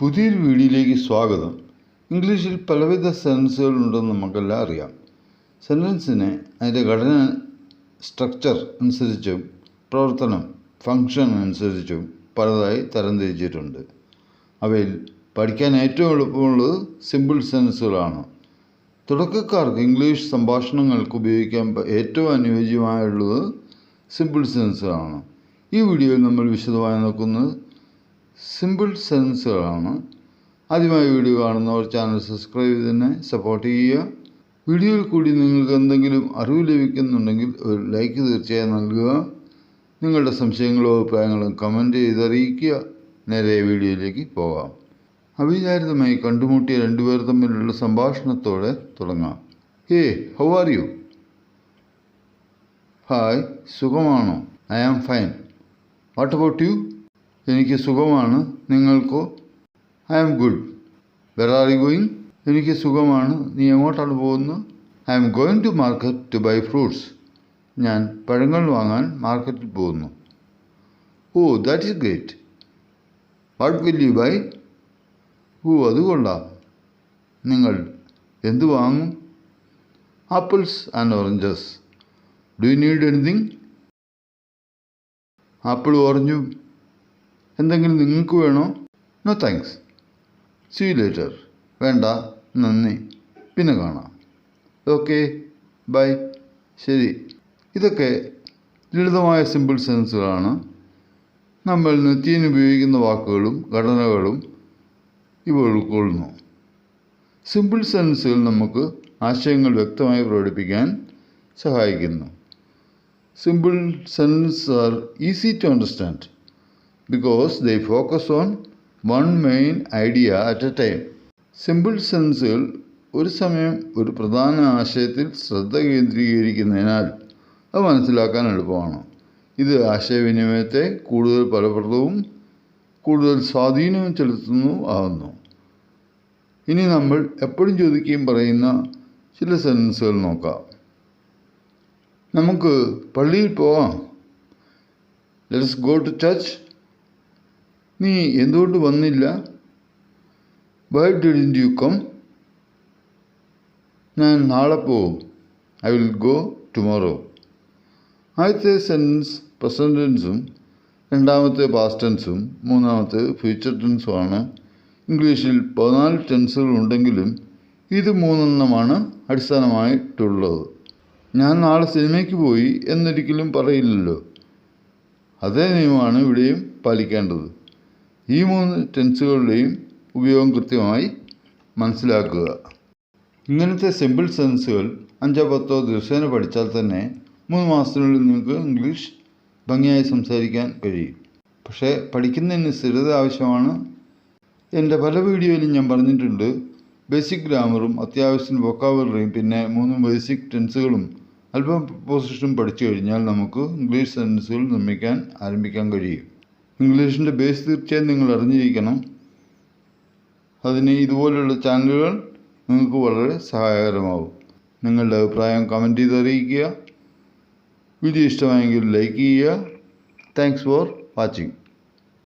പുതിയൊരു വീഡിയോയിലേക്ക് സ്വാഗതം. ഇംഗ്ലീഷിൽ പലവിധ സെൻസുകൾ ഉണ്ടെന്ന് നമുക്കെല്ലാം അറിയാം. സെന്റൻസിനെ അതിന്റെ ഘടന സ്ട്രക്ചർ അനുസരിച്ചും പ്രവർത്തനം ഫങ്ഷൻ അനുസരിച്ചും പലതായി തരംതിരിച്ചിട്ടുണ്ട് അവയിൽ പഠിക്കാൻ ഏറ്റവും എളുപ്പമുള്ളത് സിമ്പിൾ സെൻസുകളാണ് തുടക്കക്കാർക്ക് ഇംഗ്ലീഷ് സംഭാഷണങ്ങൾക്ക് ഉപയോഗിക്കാൻ ഏറ്റവും അനുയോജ്യമായുള്ളത് സിമ്പിൾ സെൻസുകളാണ് ഈ വീഡിയോയിൽ നമ്മൾ വിശദമായി നോക്കുന്നത് സിമ്പിൾ സെൻസുകളാണ് ആദ്യമായി വീഡിയോ കാണുന്നവർ ചാനൽ സബ്സ്ക്രൈബ് ചെയ്ത് തന്നെ സപ്പോർട്ട് ചെയ്യുക. വീഡിയോയിൽ കൂടി നിങ്ങൾക്ക് എന്തെങ്കിലും അറിവ് ലഭിക്കുന്നുണ്ടെങ്കിൽ ഒരു ലൈക്ക് തീർച്ചയായും നൽകുക. നിങ്ങളുടെ സംശയങ്ങളോ അഭിപ്രായങ്ങളും കമന്റ് ചെയ്ത് അറിയിക്കുക നേരെ വീഡിയോയിലേക്ക് പോകാം. അവിചാരിതമായി കണ്ടുമുട്ടിയ രണ്ടുപേർ തമ്മിലുള്ള സംഭാഷണത്തോടെ തുടങ്ങാം. Hey how are you hi സുഖമാണോ? I am fine what about you എനിക്ക് സുഖമാണ് നിങ്ങൾക്കോ? I am good where are you going എനിക്ക് സുഖമാണ് നീ എങ്ങോട്ടാണ് പോകുന്നത്? I am going to market to buy fruits ഞാൻ പഴങ്ങൾ വാങ്ങാൻ മാർക്കറ്റിൽ പോകുന്നു. ഓ that is great what will you buy ഓ അത് കൊള്ളാം. നിങ്ങൾ എന്ത് വാങ്ങും? Apples and oranges do you need anything apple ഓറഞ്ചും എന്തെങ്കിലും നിങ്ങൾക്ക് വേണോ? നോ താങ്ക്സ് സീ ലേറ്റർ വേണ്ട നന്ദി. പിന്നെ കാണാം. ഓക്കെ ബൈ ശരി. ഇതൊക്കെ ലളിതമായ സിമ്പിൾ സെൻസുകളാണ് നമ്മൾ നിത്യേന ഉപയോഗിക്കുന്ന വാക്കുകളും ഘടനകളും ഇവ ഉൾക്കൊള്ളുന്നു. സിമ്പിൾ സെൻസുകൾ നമുക്ക് ആശയങ്ങൾ വ്യക്തമായി പ്രകടിപ്പിക്കാൻ സഹായിക്കുന്നു. Simple sentences are easy to understand because they focus on one main idea at a time simple സെൻസുകൾ ഒരു സമയം ഒരു പ്രധാന ആശയത്തിൽ ശ്രദ്ധ കേന്ദ്രീകരിക്കുന്നതിനാൽ അത് മനസ്സിലാക്കാൻ എളുപ്പമാണ്. ഇത് ആശയവിനിമയത്തെ കൂടുതൽ ഫലപ്രദവും കൂടുതൽ സ്വാധീനവും ചെലുത്തുന്നു ആകുന്നു ഇനി നമ്മൾ എപ്പോഴും ചോദിക്കുകയും പറയുന്ന ചില സെൻസുകൾ നോക്കാം. നമുക്ക് പള്ളിയിൽ പോവാം. ലെറ്റ്സ് ഗോ ടു ചർച്ച് നീ എന്തുകൊണ്ട് വന്നില്ല? വൈ ഡിഡിന്റ് യു കം ഞാൻ നാളെ പോവും. ഐ വിൽ ഗോ ടുമോറോ ആദ്യത്തെ സെൻസ് പ്രസന്റ് ടെൻസും രണ്ടാമത്തെ പാസ്റ്റ് ടെൻസും മൂന്നാമത്തെ ഫ്യൂച്ചർ ടെൻസുമാണ് ഇംഗ്ലീഷിൽ പതിനാല് ടെൻസുകൾ ഉണ്ടെങ്കിലും ഇത് മൂന്നെണ്ണമാണ് അടിസ്ഥാനമായിട്ടുള്ളത്. ഞാൻ നാളെ സിനിമയ്ക്ക് പോയി എന്നൊരിക്കലും പറയില്ലല്ലോ. അതേ നിയമമാണ് ഇവിടെയും പാലിക്കേണ്ടത്. ഈ മൂന്ന് ടെൻസുകളുടെയും ഉപയോഗം കൃത്യമായി മനസ്സിലാക്കുക. ഇങ്ങനത്തെ സിമ്പിൾ സെൻസുകൾ അഞ്ചോ പത്തോ ദിവസേന പഠിച്ചാൽ തന്നെ മൂന്ന് മാസത്തിനുള്ളിൽ നിങ്ങൾക്ക് ഇംഗ്ലീഷ് ഭംഗിയായി സംസാരിക്കാൻ കഴിയും. പക്ഷേ പഠിക്കുന്നതിന് സ്ഥിരത ആവശ്യമാണ്. എന്റെ പല വീഡിയോയിലും ഞാൻ പറഞ്ഞിട്ടുണ്ട് ബേസിക് ഗ്രാമറും അത്യാവശ്യം വൊക്കാബുലറിയും പിന്നെ മൂന്ന് ബേസിക് ടെൻസുകളും അല്പം പ്രൊപ്പോസിഷനും പഠിച്ചു കഴിഞ്ഞാൽ നമുക്ക് ഇംഗ്ലീഷ് സെൻസുകൾ നിർമ്മിക്കാൻ ആരംഭിക്കാൻ കഴിയും. ഇംഗ്ലീഷിന്റെ ബേസ് തീർച്ചയായും നിങ്ങൾ അറിഞ്ഞിരിക്കണം. അതിന് ഇതുപോലുള്ള ചാനലുകൾ നിങ്ങൾക്ക് വളരെ സഹായകരമാവും. നിങ്ങളുടെ അഭിപ്രായം കമന്റ് ചെയ്ത് അറിയിക്കുക. വീഡിയോ ഇഷ്ടമായെങ്കിൽ ലൈക്ക് ചെയ്യുക. Thanks for watching